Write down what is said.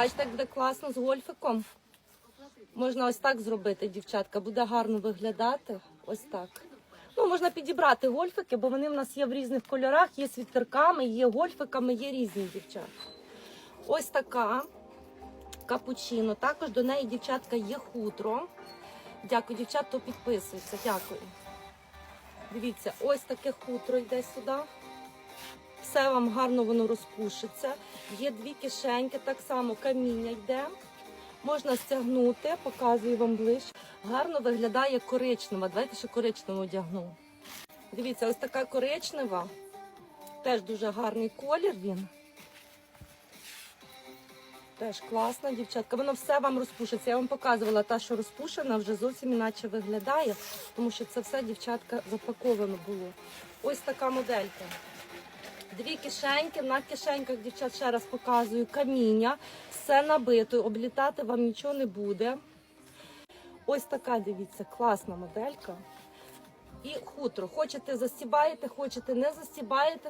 Бачите, як буде класно з гольфиком. Можна ось так зробити, дівчатка, буде гарно виглядати. Ось так. Ну, можна підібрати гольфики, бо вони в нас є в різних кольорах, є з вітерками, є гольфиками, є різні дівчат. Ось така капучино. Також до неї, дівчатка, є хутро. Дякую, дівчат, хто підписується. Дякую. Дивіться, ось таке хутро йде сюди. Все вам гарно воно розпушиться. Є дві кишеньки, так само каміння йде. Можна стягнути, показую вам ближче. Гарно виглядає коричнева. Давайте ще коричневу одягну. Дивіться, ось така коричнева. Теж дуже гарний колір він. Теж класна, дівчатка. Воно все вам розпушиться. Я вам показувала та, що розпушена, вже зовсім іначе виглядає, тому що це все, дівчатка, запаковано було. Ось така моделька. Дві кишеньки. На кишеньках, дівчат, ще раз показую, каміння. Все набито, облітати вам нічого не буде. Ось така, дивіться, класна моделька. І хутро. Хочете застібаєте, хочете не застібаєте.